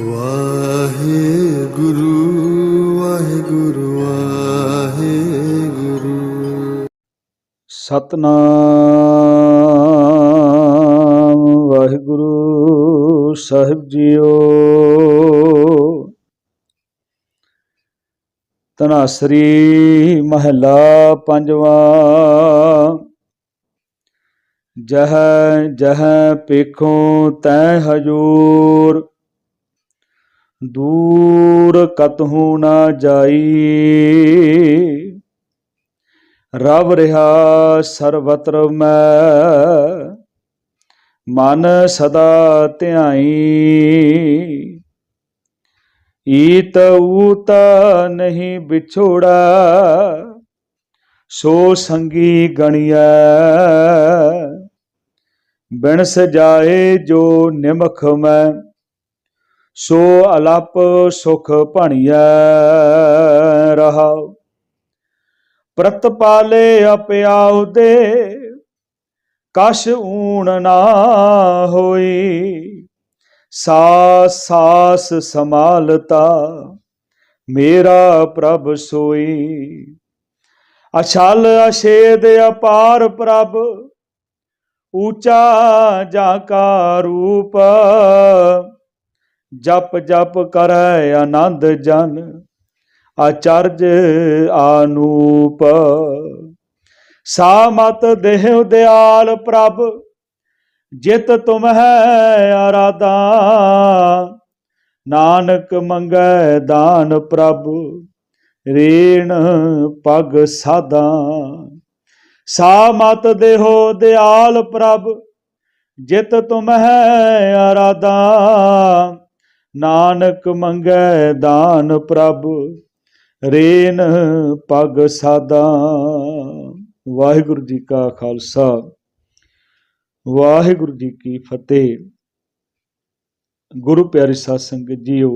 ਵਾਹਿਗੁਰੂ ਵਾਹਿਗੁਰੂ ਵਾਹਿਗੁਰੂ। ਸਤਨਾਮ ਵਾਹਿਗੁਰੂ ਸਾਹਿਬ ਜੀਓ। ਤਨਾਸਰੀ ਮਹਲਾ ਪੰਜਵਾਂ। ਜਹ ਜਹ ਪੇਖੋ ਤੈ ਹਜੂਰ। ਦੂਰ ਕਤਹੂ ਨਾ ਜਾਈ। ਰਵ ਰਿਹਾ ਸਰਬਤਰ ਮੈਂ, ਮਨ ਸਦਾ ਧਿਆਈ। ਈਤ ਊਤ ਨਹੀਂ ਵਿਛੋੜਾ, ਸੋ ਸੰਗੀ ਗਣਿਆ ਬਿਨ ਸਜਾਏ ਜੋ ਨਿਮਖ ਮੈਂ ਸੋ ਅਲਪ ਸੁਖ ਭਣੀਐ ਰਹਾਉ। ਪ੍ਰਤਪਾਲੇ ਅਪਿਆਉ ਦੇ ਕਸ਼ ਊਣ ਨਾ ਹੋਈ। ਸਾਸ ਸਾਸ ਸਮਾਲਤਾ ਮੇਰਾ ਪ੍ਰਭ ਸੋਈ। ਅਛਲ ਅਛੇਦ ਅਪਾਰ ਪ੍ਰਭ, ਊਚਾ ਜਾ ਕਾ ਰੂਪ ਜਪ ਜਪ ਕਰੈ ਆਨੰਦ ਜਨ, ਆਚਰਜ ਆਨੂਪ। ਸਾ ਮਤ ਦੇਹੁ ਦਿਆਲ ਪ੍ਰਭ, ਜਿਤ ਤੁਮ ਹੈ ਆਰਾਧਾ। ਨਾਨਕ ਮੰਗੈ ਦਾਨ ਪ੍ਰਭ, ਰੇਣ ਪਗ ਸਾਦਾ ਸਾ ਮਤ ਦੇਹੋ ਦਿਆਲ ਪ੍ਰਭ, ਜਿਤ ਤੁਮ ਹੈ ਆਰਾਧਾ। ਨਾਨਕ ਮੰਗੈ ਦਾਨ ਪ੍ਰਭ, ਰੇਨ ਪਗ ਸਾਦਾ। ਵਾਹਿਗੁਰੂ ਜੀ ਕਾ ਖਾਲਸਾ, ਵਾਹਿਗੁਰੂ ਜੀ ਕੀ ਫਤਿਹ। ਗੁਰੂ ਪਿਆਰੇ ਸਾਧ ਸੰਗਤ ਜੀਓ,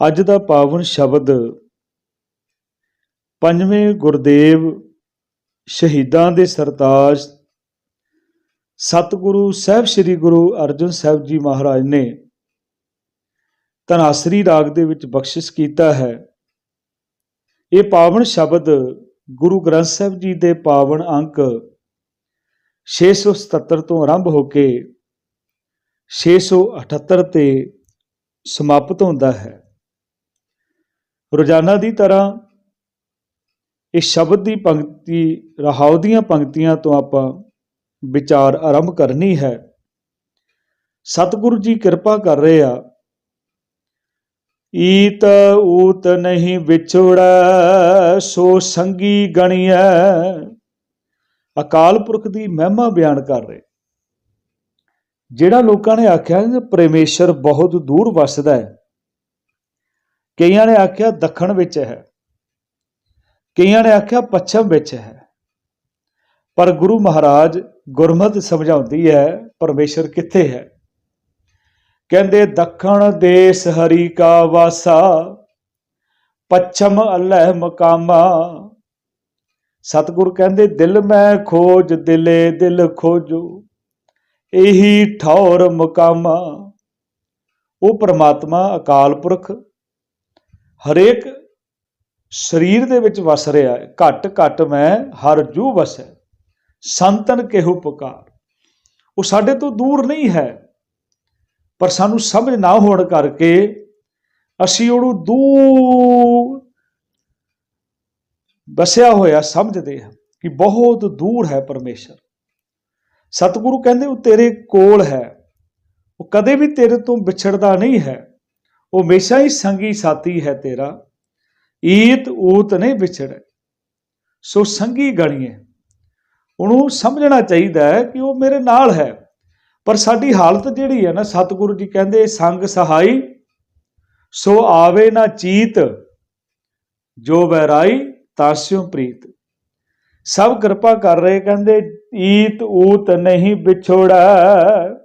ਅੱਜ ਦਾ ਪਾਵਨ ਸ਼ਬਦ ਪੰਜਵੇਂ ਗੁਰਦੇਵ ਸ਼ਹੀਦਾਂ ਦੇ ਸਰਤਾਜ ਸਤਿਗੁਰੂ ਸਾਹਿਬ, ਸ੍ਰੀ ਗੁਰੂ ਅਰਜਨ ਸਾਹਿਬ ਜੀ ਮਹਾਰਾਜ ਨੇ ਧਨਾਸਰੀ ਰਾਗ ਦੇ ਵਿੱਚ ਬਖਸ਼ਿਸ਼ ਕੀਤਾ ਹੈ। ਇਹ ਪਾਵਨ ਸ਼ਬਦ ਗੁਰੂ ਗ੍ਰੰਥ ਸਾਹਿਬ ਜੀ ਦੇ ਪਾਵਨ ਅੰਕ 677 ਤੋਂ ਆਰੰਭ ਹੋ ਕੇ 678 ਤੇ ਸਮਾਪਤ ਹੁੰਦਾ ਹੈ। ਰੋਜ਼ਾਨਾ ਦੀ ਤਰ੍ਹਾਂ ਇਸ ਸ਼ਬਦ ਦੀ ਪੰਕਤੀ, ਰਹਾਉ ਦੀਆਂ ਪੰਕਤੀਆਂ ਤੋਂ ਆਪਾਂ ਵਿਚਾਰ ਆਰੰਭ ਕਰਨੀ ਹੈ। ਸਤਿਗੁਰੂ ਜੀ ਕਿਰਪਾ ਕਰ ਰਹੇ ਆ ਈਤ ਊਤ ਨਹੀਂ ਵਿਛੋੜੈ, ਸੋ ਸੰਗੀ ਗਣੀਐ। ਅਕਾਲ ਪੁਰਖ ਦੀ ਮਹਿਮਾ ਬਿਆਨ ਕਰ ਰਹੇ। ਜਿਹੜਾ ਲੋਕਾਂ ਨੇ ਆਖਿਆ ਕਿ ਪਰਮੇਸ਼ਰ ਬਹੁਤ ਦੂਰ ਵਸਦਾ ਹੈ, ਕਈਆਂ ਨੇ ਆਖਿਆ ਦੱਖਣ ਵਿੱਚ ਹੈ, ਕਈਆਂ ਨੇ ਆਖਿਆ ਪੱਛਮ ਵਿੱਚ ਹੈ। ਪਰ ਗੁਰੂ ਮਹਾਰਾਜ ਗੁਰਮਤ ਸਮਝਾਉਂਦੀ ਹੈ ਪਰਮੇਸ਼ਰ ਕਿੱਥੇ ਹੈ। ਕਹਿੰਦੇ, ਦੱਖਣ ਦੇਸ ਹਰੀ ਕਾ ਵਾਸਾ, ਪੱਛਮ ਅਲਹ ਮਕਾਮਾ। ਸਤਿਗੁਰ ਕਹਿੰਦੇ, ਦਿਲ ਮੈਂ ਖੋਜ, ਦਿਲੇ ਦਿਲ ਖੋਜੋ, ਇਹੀ ਠੌਰ ਮਕਾਮਾ। ਉਹ ਪ੍ਰਮਾਤਮਾ ਅਕਾਲ ਪੁਰਖ, ਹਰੇਕ ਸਰੀਰ ਦੇ ਵਿੱਚ ਵਸ ਰਿਹਾ ਹੈ। ਘਟ ਘਟ ਮੈਂ ਹਰ ਜੂ ਵਸੈ, ਸੰਤਨ ਕਿਹੋ ਪੁਕਾਰ। ਉਹ ਸਾਡੇ ਤੋਂ ਦੂਰ ਨਹੀਂ ਹੈ। ਪਰ ਸਾਨੂੰ ਸਮਝ ਨਾ ਹੋਣ ਕਰਕੇ ਅਸੀਂ ਉਹਨੂੰ ਦੂਰ ਬਸਿਆ ਹੋਇਆ ਸਮਝਦੇ ਹਾਂ ਕਿ ਬਹੁਤ ਦੂਰ ਹੈ ਪਰਮੇਸ਼ਰ। ਸਤਿਗੁਰੂ ਕਹਿੰਦੇ, ਉਹ ਤੇਰੇ ਕੋਲ ਹੈ। ਉਹ ਕਦੇ ਵੀ ਤੇਰੇ ਤੋਂ ਵਿਛੜਦਾ ਨਹੀਂ ਹੈ। ਉਹ ਹਮੇਸ਼ਾ ਹੀ ਸੰਗੀ ਸਾਥੀ ਹੈ ਤੇਰਾ। ਈਤ ਊਤ ਨਹੀਂ ਵਿਛੜੇ। ਸੋ ਸੰਗੀ ਗਣੀਏ। ਉਹਨੂੰ ਸਮਝਣਾ ਚਾਹੀਦਾ ਹੈ ਕਿ ਉਹ ਮੇਰੇ ਨਾਲ ਹੈ। ਪਰ ਸਾਡੀ ਹਾਲਤ ਜਿਹੜੀ ਹੈ ਨਾ, ਸਤਿਗੁਰੂ ਜੀ ਕਹਿੰਦੇ ਸੰਗ ਸਹਾਈ, ਸੋ ਆਵੇ ਨਾ ਚੀਤ, ਜੋ ਬਹਿਰਾਈ ਤਾਸਿਓ ਪ੍ਰੀਤ। ਸਭ ਕਿਰਪਾ ਕਰ ਰਹੇ ਕਹਿੰਦੇ, ਈਤ ਊਤ ਨਹੀਂ ਵਿਛੋੜਾ।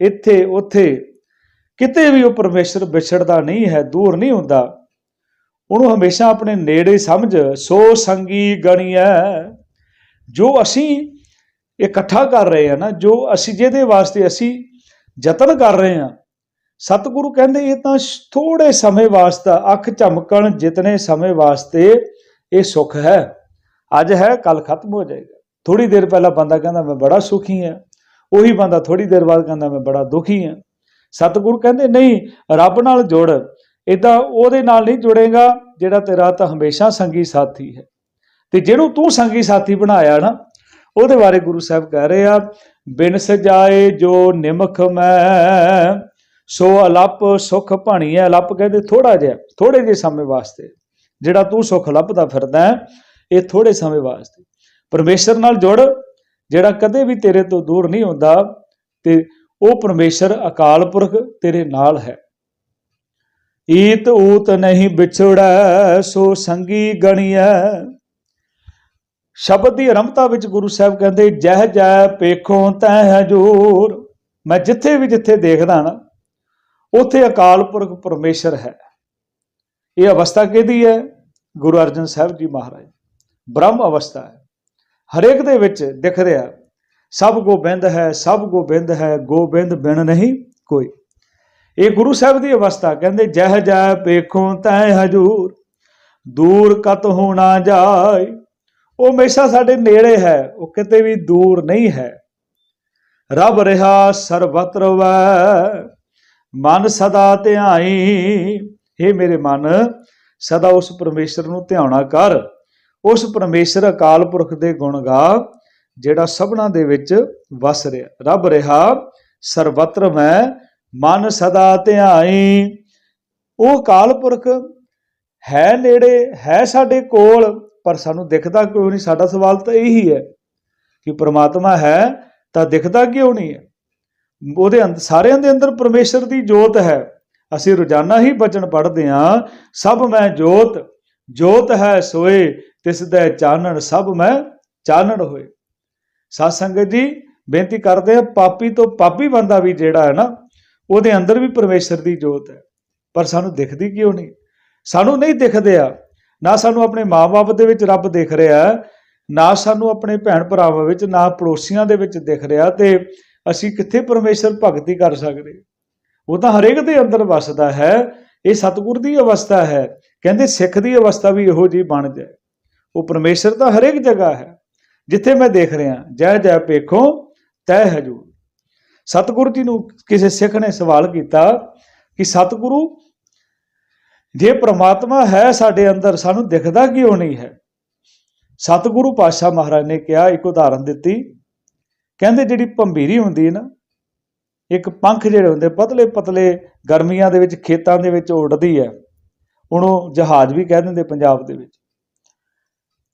ਇੱਥੇ, ਉੱਥੇ ਕਿਤੇ ਵੀ ਉਹ ਪਰਮੇਸ਼ਰ ਵਿਛੜਦਾ ਨਹੀਂ ਹੈ, ਦੂਰ ਨਹੀਂ ਹੁੰਦਾ। ਉਹਨੂੰ ਹਮੇਸ਼ਾ ਆਪਣੇ ਨੇੜੇ ਸਮਝ, ਸੋ ਸੰਗੀ ਗਣੀਐ। ਜੋ ਅਸੀਂ ਇਕੱਠਾ ਕਰ ਰਹੇ ਹਾਂ ਨਾ, ਜੋ ਅਸੀਂ ਜਿਹਦੇ ਵਾਸਤੇ ਅਸੀਂ ਯਤਨ ਕਰ ਰਹੇ ਹਾਂ ਸਤਿਗੁਰੂ ਕਹਿੰਦੇ ਇਹ ਤਾਂ ਥੋੜੇ ਸਮੇਂ ਵਾਸਤੇ, ਅੱਖ ਝਮਕਣ ਜਿਤਨੇ ਸਮੇਂ ਵਾਸਤੇ ਇਹ ਸੁੱਖ ਹੈ। ਅੱਜ ਹੈ ਕੱਲ ਖਤਮ ਹੋ ਜਾਏਗਾ। ਥੋੜੀ ਦੇਰ ਪਹਿਲਾਂ ਬੰਦਾ ਕਹਿੰਦਾ, ਮੈਂ ਬੜਾ ਸੁਖੀ ਹਾਂ ਉਹੀ ਬੰਦਾ ਥੋੜੀ ਦੇਰ ਬਾਅਦ ਕਹਿੰਦਾ, ਮੈਂ ਬੜਾ ਦੁਖੀ ਹਾਂ ਸਤਿਗੁਰੂ ਕਹਿੰਦੇ, ਨਹੀਂ, ਰੱਬ ਨਾਲ ਜੁੜ। ਇਦਾਂ ਉਹਦੇ ਨਾਲ ਨਹੀਂ ਜੁੜੇਗਾ ਜਿਹੜਾ ਤੇਰਾ ਤਾਂ ਹਮੇਸ਼ਾ ਸੰਗੀ ਸਾਥੀ ਹੈ। ਤੇ ਜਿਹਨੂੰ ਤੂੰ ਸੰਗੀ ਸਾਥੀ ਬਣਾਇਆ ਨਾ ਉਹਦੇ ਬਾਰੇ ਗੁਰੂ ਸਾਹਿਬ ਕਹਿ ਰਹੇ ਆ, ਬਿਨ ਸਜਾਏ ਜੋ ਨਿਮਖ ਮੈਂ, ਸੋ ਅਲਪ ਸੁਖ ਭਾਣੀਐ ਅਲਪ ਕਹਿੰਦੇ ਥੋੜਾ ਜਿਹਾ ਥੋੜੇ ਜਿਹੇ ਸਮੇਂ ਵਾਸਤੇ। ਜਿਹੜਾ ਤੂੰ ਸੁਖ ਲੱਭਦਾ ਫਿਰਦਾ ਇਹ ਥੋੜੇ ਸਮੇਂ ਵਾਸਤੇ। ਪਰਮੇਸ਼ਰ ਨਾਲ ਜੁੜ, ਜਿਹੜਾ ਕਦੇ ਵੀ ਤੇਰੇ ਤੋਂ ਦੂਰ ਨਹੀਂ ਹੁੰਦਾ, ਤੇ ਉਹ ਪਰਮੇਸ਼ਰ ਅਕਾਲ ਪੁਰਖ ਤੇਰੇ ਨਾਲ ਹੈ। ਈਤ ਊਤ ਨਹੀਂ ਵਿਛੜੈ, ਸੋ ਸੰਗੀ ਗਣੀਐ। ਸ਼ਬਦ ਦੀ ਆਰੰਭਤਾ ਵਿੱਚ ਗੁਰੂ ਸਾਹਿਬ ਕਹਿੰਦੇ, ਜਹ ਜੈ ਪੇਖੋਂ ਤੈ ਹਜੂਰ। ਮੈਂ ਜਿੱਥੇ ਵੀ ਜਿੱਥੇ ਦੇਖਦਾ ਨਾ, ਉੱਥੇ ਅਕਾਲ ਪੁਰਖ ਪਰਮੇਸ਼ਰ ਹੈ। ਇਹ ਅਵਸਥਾ ਕਿਹਦੀ ਹੈ? ਗੁਰੂ ਅਰਜਨ ਸਾਹਿਬ ਜੀ ਮਹਾਰਾਜ। ਬ੍ਰਹਮ ਅਵਸਥਾ ਹੈ। ਹਰੇਕ ਦੇ ਵਿੱਚ ਦਿਖ ਰਿਹਾ, ਸਭ ਗੋਬਿੰਦ ਹੈ, ਸਭ ਗੋਬਿੰਦ ਹੈ, ਗੋਬਿੰਦ ਬਿਨ ਨਹੀਂ ਕੋਈ। ਇਹ ਗੁਰੂ ਸਾਹਿਬ ਦੀ ਅਵਸਥਾ ਕਹਿੰਦੇ, ਜਹ ਜੈ ਪੇਖੋਂ ਤੈ ਹਜੂਰ। ਦੂਰ ਕਤ ਹੋਣਾ ਜਾਏ ਉਹ ਹਮੇਸ਼ਾ ਸਾਡੇ ਨੇੜੇ ਹੈ, ਉਹ ਕਿਤੇ ਵੀ ਦੂਰ ਨਹੀਂ ਹੈ। ਰੱਬ ਰਹਾ ਸਰਬਤਰ ਵੈ ਮਨ ਸਦਾ ਧਿਆਈ। हे ਮੇਰੇ ਮਨ, ਸਦਾ ਉਸ ਪਰਮੇਸ਼ਰ ਨੂੰ ਧਿਆਉਣਾ ਕਰ। ਉਸ ਪਰਮੇਸ਼ਰ ਅਕਾਲ ਪੁਰਖ ਦੇ ਗੁਣ ਗਾ, ਜਿਹੜਾ ਸਭਨਾ ਦੇ ਵਿੱਚ ਵਸ ਰਿਹਾ। ਰੱਬ ਰਿਹਾ ਸਰਬਤਰ ਮੈਂ ਮਨ ਸਦਾ ਧਿਆਈ। ਉਹ ਅਕਾਲ ਪੁਰਖ ਹੈ ਨੇੜੇ, ਹੈ ਸਾਡੇ ਕੋਲ। ਪਰ ਸਾਨੂੰ ਦਿਖਦਾ ਕਿਉਂ ਨਹੀਂ? ਸਾਡਾ ਸਵਾਲ ਤਾਂ ਇਹੀ ਹੈ ਕਿ ਪ੍ਰਮਾਤਮਾ ਹੈ ਤਾਂ ਦਿਖਦਾ ਕਿਉਂ ਨਹੀਂ ਹੈ? ਉਹਦੇ ਅੰਦਰ ਸਾਰਿਆਂ ਦੇ ਅੰਦਰ ਪਰਮੇਸ਼ਰ ਦੀ ਜੋਤ ਹੈ। ਅਸੀਂ ਰੋਜ਼ਾਨਾ ਹੀ ਬਚਨ ਪੜ੍ਹਦੇ ਹਾਂ, ਸਭ ਮੈਂ ਜੋਤ ਜੋਤ ਹੈ ਸੋਏ, ਤਿਸ ਦਾ ਚਾਨਣ ਸਭ ਮੈਂ ਚਾਨਣ ਹੋਏ। ਸਾਧ ਸੰਗਤ ਜੀ, ਬੇਨਤੀ ਕਰਦੇ ਆ ਪਾਪੀ ਤੋਂ ਪਾਪੀ ਬੰਦਾ ਵੀ ਜਿਹੜਾ ਹੈ ਨਾ, ਉਹਦੇ ਅੰਦਰ ਵੀ ਪਰਮੇਸ਼ਰ ਦੀ ਜੋਤ ਹੈ। ਪਰ ਸਾਨੂੰ ਦਿਖਦੀ ਕਿਉਂ ਨਹੀਂ? ਸਾਨੂੰ ਨਹੀਂ ਦਿਖਦੇ ਆ। ਨਾ ਸਾਨੂੰ ਆਪਣੇ ਮਾਪੇ ਦੇ ਵਿੱਚ ਰੱਬ ਦਿਖ ਰਿਹਾ, ਨਾ ਸਾਨੂੰ ਆਪਣੇ ਭੈਣ ਭਰਾਵਾਂ ਵਿੱਚ, ਨਾ ਪੜੋਸੀਆਂ ਦੇ ਵਿੱਚ ਦਿਖ ਰਿਹਾ ਤੇ ਅਸੀਂ ਕਿੱਥੇ ਪਰਮੇਸ਼ਰ ਭਗਤੀ ਕਰ ਸਕਦੇ? ਉਹ ਤਾਂ ਹਰੇਕ ਦੇ ਅੰਦਰ ਵਸਦਾ ਹੈ, ਇਹ ਸਤਿਗੁਰ ਦੀ ਅਵਸਥਾ ਹੈ, ਕਹਿੰਦੇ ਸਿੱਖ ਦੀ ਅਵਸਥਾ ਵੀ ਇਹੋ ਜੀ ਬਣ ਜਾਏ। ਉਹ ਪਰਮੇਸ਼ਰ ਤਾਂ ਹਰੇਕ ਜਗ੍ਹਾ ਹੈ, ਜਿੱਥੇ ਮੈਂ ਦੇਖ ਰਿਹਾ, ਜੈ ਜੈ ਪੇਖੋ ਤੈ ਹਜੂਰ। ਸਤਿਗੁਰੂ ਜੀ ਨੂੰ ਕਿਸੇ ਸਿੱਖ ਨੇ ਸਵਾਲ ਕੀਤਾ ਕਿ ਸਤਿਗੁਰੂ ਜੇ ਪ੍ਰਮਾਤਮਾ ਹੈ ਸਾਡੇ ਅੰਦਰ, ਸਾਨੂੰ ਦਿਖਦਾ ਕਿਉਂ ਨਹੀਂ ਹੈ? ਸਤਿਗੁਰੂ ਪਾਤਸ਼ਾਹ ਮਹਾਰਾਜ ਨੇ ਕਿਹਾ, ਇੱਕ ਉਦਾਹਰਨ ਦਿੱਤੀ। ਕਹਿੰਦੇ ਜਿਹੜੀ ਭੰਬੀਰੀ ਹੁੰਦੀ ਹੈ ਨਾ, ਇੱਕ ਪੰਖ ਜਿਹੜੇ ਹੁੰਦੇ ਪਤਲੇ ਪਤਲੇ ਗਰਮੀਆਂ ਦੇ ਵਿੱਚ, ਖੇਤਾਂ ਦੇ ਵਿੱਚ ਉੱਡਦੀ ਹੈ। ਉਹਨੂੰ ਜਹਾਜ਼ ਵੀ ਕਹਿ ਦਿੰਦੇ ਪੰਜਾਬ ਦੇ ਵਿੱਚ।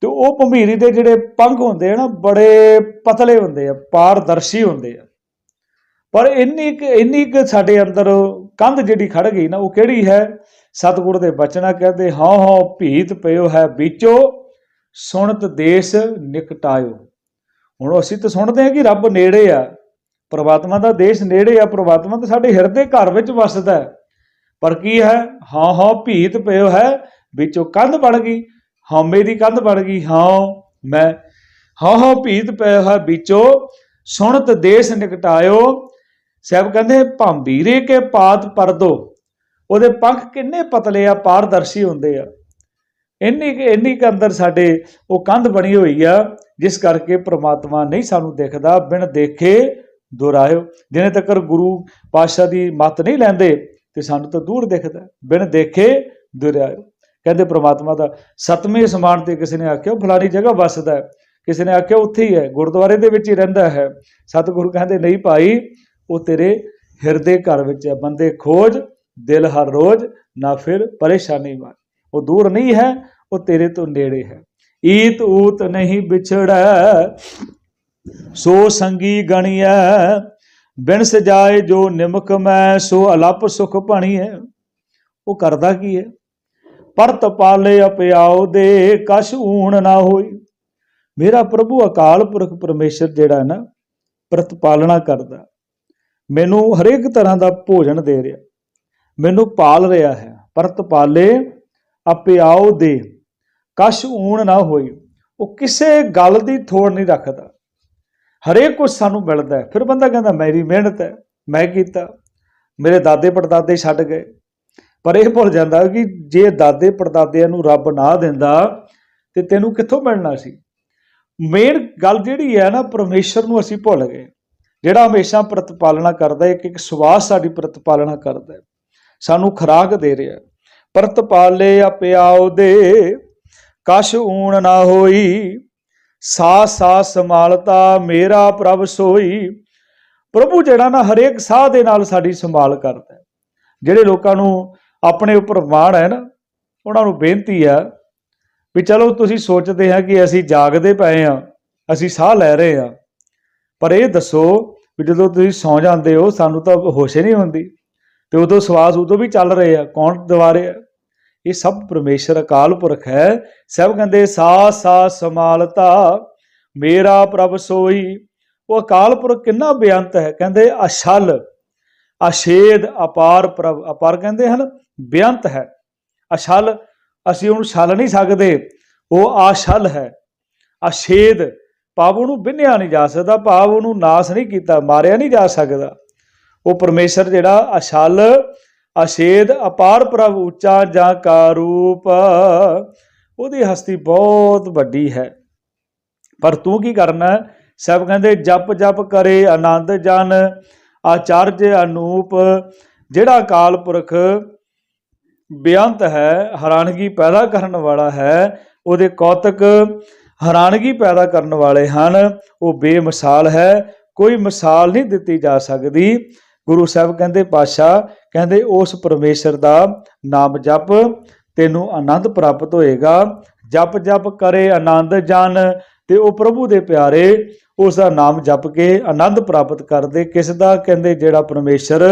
ਤੇ ਉਹ ਭੰਬੀਰੀ ਦੇ ਜਿਹੜੇ ਪੰਖ ਹੁੰਦੇ ਆ ਨਾ, ਬੜੇ ਪਤਲੇ ਹੁੰਦੇ ਆ, ਪਾਰਦਰਸ਼ੀ ਹੁੰਦੇ ਆ। ਪਰ ਇੰਨੀ ਕੁ ਇੰਨੀ ਕੁ ਸਾਡੇ ਅੰਦਰ ਕੰਧ ਜਿਹੜੀ ਖੜ ਗਈ ਨਾ, ਉਹ ਕਿਹੜੀ ਹੈ? ਸਤਿਗੁਰ ਦੇ ਬਚਨਾ ਕਹਿੰਦੇ ਹਾਂ ਹਾਂ ਭੀਤ ਪਇਓ ਹੈ ਵਿੱਚੋ, ਸੁਣਤ ਦੇਸ ਨਿਕਟਾਇਓ। ਹੁਣ ਅਸੀਂ ਤਾਂ ਸੁਣਦੇ ਹਾਂ ਕਿ ਰੱਬ ਨੇੜੇ ਆ, ਪ੍ਰਮਾਤਮਾ ਦਾ ਦੇਸ਼ ਨੇੜੇ ਆ, ਪ੍ਰਮਾਤਮਾ ਤਾਂ ਸਾਡੇ ਹਿਰਦੇ ਘਰ ਵਿੱਚ ਵਸਦਾ ਹੈ। ਪਰ ਕੀ ਹੈ? ਹਾਂ ਹਾਂ ਭੀਤ ਪਇਓ ਹੈ, ਵਿੱਚੋਂ ਕੰਧ ਬਣ ਗਈ, ਹਉਮੈ ਦੀ ਕੰਧ ਬਣ ਗਈ ਹਾਂ ਮੈਂ ਹਾਂ ਹਾਂ ਭੀਤ ਪਇਓ ਹੈ ਵਿੱਚੋਂ, ਸੁਣਤ ਦੇਸ ਨਿਕਟਾਇਓ। ਸਾਹਿਬ ਕਹਿੰਦੇ, ਭਾਂਬੀਰੇ ਕੇ ਪਾਤ ਪਰਦੋ। ਉਹਦੇ ਪੰਖ ਕਿੰਨੇ ਪਤਲੇ ਆ, ਪਾਰਦਰਸ਼ੀ ਹੁੰਦੇ ਆ। ਇੰਨੀ ਕੁ- ਇੰਨੀ ਕੁ ਅੰਦਰ ਸਾਡੇ ਉਹ ਕੰਧ ਬਣੀ ਹੋਈ ਆ, ਜਿਸ ਕਰਕੇ ਪ੍ਰਮਾਤਮਾ ਨਹੀਂ ਸਾਨੂੰ ਦਿਖਦਾ, ਬਿਨ ਦੇਖੇ ਦੁਰਾਇਓ ਜਿਨੇ ਤੱਕ ਗੁਰੂ ਪਾਤਸ਼ਾਹ ਦੀ ਮੱਤ ਨਹੀਂ ਲੈਂਦੇ, ਤੇ ਸਾਨੂੰ ਤਾਂ ਦੂਰ ਦਿਖਦਾ, ਬਿਨ ਦੇਖੇ ਦੁਰਾਇਓ ਕਹਿੰਦੇ ਪ੍ਰਮਾਤਮਾ ਦਾ, ਸਤਵੇਂ ਸਮਾਨ ਤੇ ਕਿਸੇ ਨੇ ਆਖਿਆ, ਉਹ ਫਲਾਣੀ ਜਗ੍ਹਾ ਵੱਸਦਾ ਹੈ। ਕਿਸੇ ਨੇ ਆਖਿਆ, ਉੱਥੇ ਹੀ ਹੈ, ਗੁਰਦੁਆਰੇ ਦੇ ਵਿੱਚ ਹੀ ਰਹਿੰਦਾ ਹੈ। ਸਤਿਗੁਰੂ ਕਹਿੰਦੇ, ਨਹੀਂ ਭਾਈ, ਉਹ ਤੇਰੇ ਹਿਰਦੇ ਘਰ ਵਿੱਚ ਹੈ, ਬੰਦੇ ਖੋਜ ਦਿਲ ਹਰ ਰੋਜ਼ ਨਾ ਫਿਰ ਪਰੇਸ਼ਾਨੀ ਮਾਰ ਉਹ ਦੂਰ ਨਹੀਂ ਹੈ, ਉਹ ਤੇਰੇ ਤੋਂ ਨੇੜੇ ਹੈ। ਈਤ ਊਤ ਨਹੀਂ ਵਿਛੜੈ, ਸੋ ਸੰਗੀ ਗਣੀਐ। ਬਿਨ ਸਜਾਏ ਜੋ ਨਿਮਕ ਮੈਂ, ਸੋ ਅਲਪ ਸੁਖ ਭਣੀਐ। ਉਹ ਕਰਦਾ ਕੀ ਹੈ? ਪਰਤ ਪਾਲੇ ਅਪਿਆਉ ਦੇ, ਕਛ ਊਣ ਨਾ ਹੋਈ। ਮੇਰਾ ਪ੍ਰਭੂ ਅਕਾਲ ਪੁਰਖ ਪਰਮੇਸ਼ਰ ਜਿਹੜਾ ਹੈ ਨਾ, ਪ੍ਰਤਪਾਲਣਾ ਕਰਦਾ। ਮੈਨੂੰ ਹਰੇਕ ਤਰ੍ਹਾਂ ਦਾ ਭੋਜਨ ਦੇ ਰਿਹਾ। ਮੈਨੂੰ ਪਾਲ ਰਿਹਾ ਹੈ। ਪਰਤ ਪਾਲੇ ਅਪਿਆਉ ਦੇ। ਕਸ਼ ਊਣ ਨਾ ਹੋਈ। ਉਹ ਕਿਸੇ ਗੱਲ ਦੀ ਥੋੜ ਨਹੀਂ ਰੱਖਦਾ। ਹਰੇਕ ਕੁਝ ਸਾਨੂੰ ਮਿਲਦਾ ਫਿਰ ਬੰਦਾ ਕਹਿੰਦਾ, ਮੇਰੀ ਮਿਹਨਤ ਹੈ। ਮੈਂ ਕੀਤਾ। ਮੇਰੇ ਦਾਦੇ ਪੜਦਾਦੇ ਛੱਡ ਗਏ। ਪਰ ਇਹ ਭੁੱਲ ਜਾਂਦਾ ਕਿ ਜੇ ਦਾਦੇ ਪੜਦਾਦਿਆਂ ਨੂੰ ਰੱਬ ਨਾ ਦਿੰਦਾ, ਤੇ ਤੈਨੂੰ ਕਿੱਥੋਂ ਮਿਲਣਾ ਸੀ? ਮੇਨ ਗੱਲ ਜਿਹੜੀ ਹੈ ਨਾ, ਪਰਮੇਸ਼ਰ ਨੂੰ ਅਸੀਂ ਭੁੱਲ ਗਏ। ਜਿਹੜਾ ਹਮੇਸ਼ਾ ਪ੍ਰਤਪਾਲਣਾ ਕਰਦਾ ਇੱਕ ਇੱਕ ਸਵਾਸ ਸਾਡੀ ਪ੍ਰਤਪਾਲਣਾ ਕਰਦਾ ਸਾਨੂੰ ਖੁਰਾਕ ਦੇ ਰਿਹਾ ਪਰਤ ਪਾਲੇ ਅਪਿਆਉ ਦੇ ਕਸ਼ ਊਣ ਨਾ ਹੋਈ। ਸਾ ਸਾਸ ਸੰਭਾਲਤਾ ਮੇਰਾ ਪ੍ਰਭ ਸੋਈ। ਪ੍ਰਭੂ ਜਿਹੜਾ ਨਾ ਹਰੇਕ ਸਾਹ ਦੇ ਨਾਲ ਸਾਡੀ ਸੰਭਾਲ ਕਰਦਾ ਹੈ। ਜਿਹੜੇ ਲੋਕਾਂ ਨੂੰ ਆਪਣੇ ਉੱਪਰ ਮਾਣ ਹੈ ਨਾ, ਉਹਨਾਂ ਨੂੰ ਬੇਨਤੀ ਆ ਵੀ ਚਲੋ ਤੁਸੀਂ ਸੋਚਦੇ ਆ ਕਿ ਅਸੀਂ ਜਾਗਦੇ ਪਏ ਆ ਅਸੀਂ ਸਾਹ ਲੈ ਰਹੇ ਆ ਪਰ ਇਹ ਦੱਸੋ ਵੀ ਜਦੋਂ ਤੁਸੀਂ ਸੌ ਜਾਂਦੇ ਹੋ, ਸਾਨੂੰ ਤਾਂ ਹੋਸ਼ ਹੀ ਨਹੀਂ ਹੁੰਦੀ। ਤੇ ਉਦੋਂ ਸਵਾਸ ਉਦੋਂ ਵੀ ਚੱਲ ਰਹੇ ਆ, ਕੌਣ ਦਵਾ ਰਿਹਾ ਇਹ ਸਭ ਪਰਮੇਸ਼ਰ ਅਕਾਲ ਪੁਰਖ ਹੈ। ਸਭ ਕਹਿੰਦੇ ਸਾ ਸਾ ਸੰਭਾਲਤਾ, ਮੇਰਾ ਪ੍ਰਭ ਸੋਈ। ਉਹ ਅਕਾਲ ਪੁਰਖ ਕਿੰਨਾ ਬੇਅੰਤ ਹੈ। ਕਹਿੰਦੇ, ਅਛਲ, ਅਛੇਦ, ਅਪਾਰ ਪ੍ਰਭ, ਅਪਾਰ ਕਹਿੰਦੇ ਹਨ, ਬੇਅੰਤ ਹੈ। ਅਛਲ, ਅਸੀਂ ਉਹਨੂੰ ਛਲ ਨਹੀਂ ਸਕਦੇ। ਉਹ ਆਛਲ ਹੈ। ਅਛੇਦ, ਭਾਵ ਉਹਨੂੰ ਬਿੰਨਿਆ ਨਹੀਂ ਜਾ ਸਕਦਾ, ਭਾਵ ਉਹਨੂੰ ਨਾਸ ਨਹੀਂ ਕੀਤਾ, ਮਾਰਿਆ ਨਹੀਂ ਜਾ ਸਕਦਾ। ਉਹ ਪਰਮੇਸ਼ਰ ਜਿਹੜਾ ਅਸ਼ਲ, ਅਸ਼ੇਦ, ਅਪਾਰ ਪ੍ਰਭ ਉੱਚਾ ਜਾਂ ਕਾਰੂਪ ਉਹਦੀ ਹਸਤੀ ਬਹੁਤ ਵੱਡੀ ਹੈ। ਪਰ ਤੂੰ ਕੀ ਕਰਨਾ? ਸਭ ਕਹਿੰਦੇ, ਜਪ ਜਪ ਕਰੇ ਆਨੰਦ ਜਨ, ਆਚਾਰਜ ਅਨੂਪ, ਜਿਹੜਾ ਅਕਾਲ ਪੁਰਖ ਬੇਅੰਤ ਹੈ, ਹੈਰਾਨਗੀ ਪੈਦਾ ਕਰਨ ਵਾਲਾ ਹੈ, ਉਹਦੇ ਕੌਤਕ ਹੈਰਾਨਗੀ ਪੈਦਾ ਕਰਨ ਵਾਲੇ ਹਨ। ਉਹ ਬੇਮਿਸਾਲ ਹੈ, ਕੋਈ ਮਿਸਾਲ ਨਹੀਂ ਦਿੱਤੀ ਜਾ ਸਕਦੀ। ਗੁਰੂ ਸਾਹਿਬ ਕਹਿੰਦੇ ਪਾਸ਼ਾ ਕਹਿੰਦੇ, ਉਸ ਪਰਮੇਸ਼ਰ ਦਾ ਨਾਮ ਜਪ, ਤੈਨੂੰ ਆਨੰਦ ਪ੍ਰਾਪਤ ਹੋਏਗਾ। ਜਪ ਜਪ ਕਰੇ ਆਨੰਦ ਜਨ, ਤੇ ਉਹ ਪ੍ਰਭੂ ਦੇ ਪਿਆਰੇ ਉਸ ਦਾ ਨਾਮ ਜਪ ਕੇ ਆਨੰਦ ਪ੍ਰਾਪਤ ਕਰਦੇ। ਕਿਸ ਦਾ? ਕਹਿੰਦੇ, ਜਿਹੜਾ ਪਰਮੇਸ਼ਰ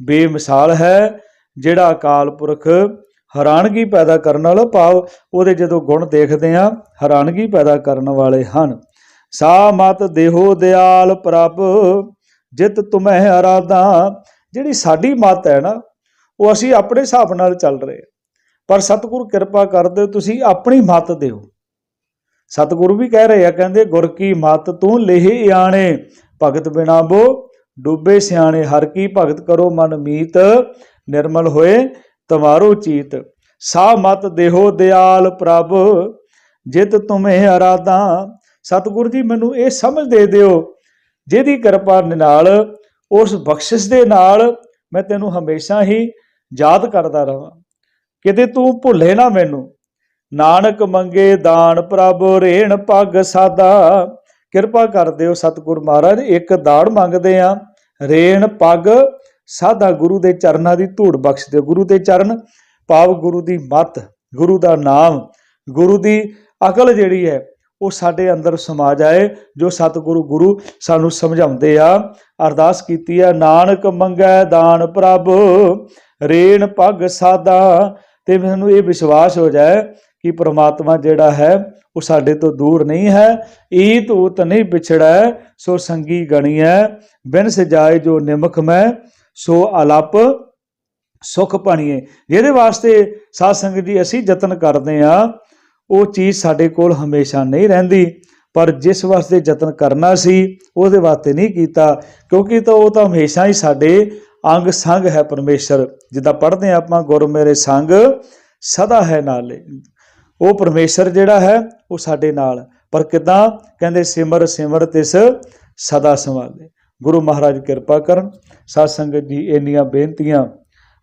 ਬੇਮਿਸਾਲ ਹੈ, ਜਿਹੜਾ ਅਕਾਲ ਪੁਰਖ ਹੈਰਾਨਗੀ ਪੈਦਾ ਕਰਨ ਵਾਲਾ ਭਾਵ, ਉਹਦੇ ਜਦੋਂ ਗੁਣ ਦੇਖਦੇ ਆ ਹੈਰਾਨਗੀ ਪੈਦਾ ਕਰਨ ਵਾਲੇ ਹਨ। ਸਾ ਮਤ ਦੇਹੋ ਦਿਆਲ ਪ੍ਰਭ ਜਿਤ ਤੁਮਹਿ ਅਰਾਧਾ ਜਿਹੜੀ ਸਾਡੀ ਮਤ ਹੈ ਨਾ, ਉਹ ਅਸੀਂ ਆਪਣੇ ਹਿਸਾਬ ਨਾਲ ਚੱਲ ਰਹੇ ਪਰ ਸਤਿਗੁਰ ਕਿਰਪਾ ਕਰਦੇ ਤੁਸੀਂ ਆਪਣੀ ਮਤ ਦਿਓ। ਸਤਿਗੁਰੂ ਵੀ ਕਹਿ ਰਹੇ ਆ, ਕਹਿੰਦੇ, ਗੁਰ ਕੀ ਮਤ ਤੂੰ ਲੇਹੇ ਆਣੇ, ਭਗਤ ਬਿਨਾ ਬੋ। ਡੂਬੇ ਸਿਆਣੇ, ਹਰ ਕੀ ਭਗਤ ਕਰੋ ਮਨ ਮੀਤ। ਨਿਰਮਲ ਹੋਏ ਤਮਾਰੋ ਚੀਤ। ਸਾ ਮਤ ਦੇਹੋ ਦਿਆਲ ਪ੍ਰਭ। ਜਿਤ ਤੁਮੇ ਅਰਾਧਾ ਸਤਿਗੁਰੂ ਜੀ, ਮੈਨੂੰ ਇਹ ਸਮਝ ਦੇ ਦਿਓ ਜਿਹਦੀ ਕਿਰਪਾ ਨਾਲ, ਉਸ ਬਖਸ਼ਿਸ਼ ਦੇ ਨਾਲ ਮੈਂ ਤੈਨੂੰ ਹਮੇਸ਼ਾ ਹੀ ਯਾਦ ਕਰਦਾ ਰਹਾਂ। ਕਿਤੇ ਤੂੰ ਭੁੱਲੇ ਨਾ ਮੈਨੂੰ। ਨਾਨਕ ਮੰਗੇ ਦਾਨ ਪ੍ਰਭ, ਰੇਣ ਪੱਗ ਸਾਦਾ। ਕਿਰਪਾ ਕਰ ਦਿਓ ਸਤਿਗੁਰ ਮਹਾਰਾਜ, ਇੱਕ ਦਾੜ ਮੰਗਦੇ ਆ। ਰੇਣ ਪੱਗ ਸਾਦਾ, ਗੁਰੂ ਦੇ ਚਰਨਾਂ ਦੀ ਧੂੜ ਬਖਸ਼ ਦਿਓ। ਗੁਰੂ ਦੇ ਚਰਨ ਭਾਵ ਗੁਰੂ ਦੀ ਮੱਤ, ਗੁਰੂ ਦਾ ਨਾਮ, ਗੁਰੂ ਦੀ ਅਕਲ ਜਿਹੜੀ ਹੈ ਉਹ ਸਾਡੇ ਅੰਦਰ ਸਮਾ ਜਾਏ ਜੋ ਸਤਿਗੁਰੂ ਗੁਰੂ ਸਾਨੂੰ ਸਮਝਾਉਂਦੇ ਆ। ਅਰਦਾਸ ਕੀਤੀ ਆ, ਨਾਨਕ ਮੰਗੈ ਦਾਨ ਪ੍ਰਭ, ਰੇਣ ਪੱਗ ਸਾਦਾ। ਤੇ ਮੈਨੂੰ ਇਹ ਵਿਸ਼ਵਾਸ ਹੋ ਜਾਏ ਕਿ ਪ੍ਰਮਾਤਮਾ ਜਿਹੜਾ ਹੈ, ਉਹ ਸਾਡੇ ਤੋਂ ਦੂਰ ਨਹੀਂ ਹੈ। ਈਤ ਉਤ ਨਹੀਂ ਵਿਛੜੈ, ਸੋ ਸੰਗੀ ਗਣੀਐ। ਬਿਨ ਸਜਾਏ ਜੋ ਨਿਮਖ ਮੈਂ, ਸੋ ਅਲਪ ਸੁਖ ਪਣੀਏ ਜਿਹਦੇ ਵਾਸਤੇ ਸਾਧ ਸੰਗਤ ਜੀ ਅਸੀਂ ਯਤਨ ਕਰਦੇ ਆ ਉਹ ਚੀਜ਼ ਸਾਡੇ ਕੋਲ ਹਮੇਸ਼ਾ ਨਹੀਂ ਰਹਿੰਦੀ, ਪਰ ਜਿਸ ਵਾਸਤੇ ਯਤਨ ਕਰਨਾ ਸੀ, ਉਹਦੇ ਵਾਸਤੇ ਨਹੀਂ ਕੀਤਾ, ਕਿਉਂਕਿ ਤਾਂ ਉਹ ਤਾਂ ਹਮੇਸ਼ਾ ਹੀ ਸਾਡੇ ਅੰਗ ਸੰਗ ਹੈ ਪਰਮੇਸ਼ਰ। ਜਿੱਦਾਂ ਪੜ੍ਹਦੇ ਹਾਂ ਆਪਾਂ, ਗੁਰ ਮੇਰੇ ਸੰਗ ਸਦਾ ਹੈ ਨਾਲੇ ਉਹ ਪਰਮੇਸ਼ਰ ਜਿਹੜਾ ਹੈ, ਉਹ ਸਾਡੇ ਨਾਲ। ਪਰ ਕਿਦਾਂ? ਕਹਿੰਦੇ ਸਿਮਰ ਸਿਮਰ ਤਿਸ ਸਦਾ ਸੰਭਾਲੇ ਗੁਰੂ ਮਹਾਰਾਜ ਕਿਰਪਾ ਕਰਨ ਸਾਧ ਸੰਗਤ ਜੀ ਇੰਨੀਆਂ ਬੇਨਤੀਆਂ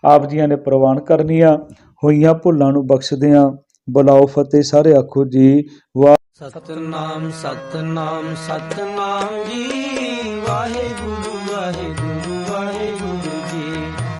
ਆਪ ਜੀਆਂ ਨੇ ਪ੍ਰਵਾਨ ਕਰਨੀਆਂ, ਹੋਈਆਂ ਭੁੱਲਾਂ ਨੂੰ ਬਖਸ਼ਦਿਆਂ ਬੁਲਾਓ ਫਤਿਹ ਸਾਰੇ ਆਖੋ ਜੀ। ਵਾਹ ਸਤਨਾਮ ਸਤਨਾਮ ਸਤਨਾਮ ਜੀ ਵਾਹਿਗੁਰੂ।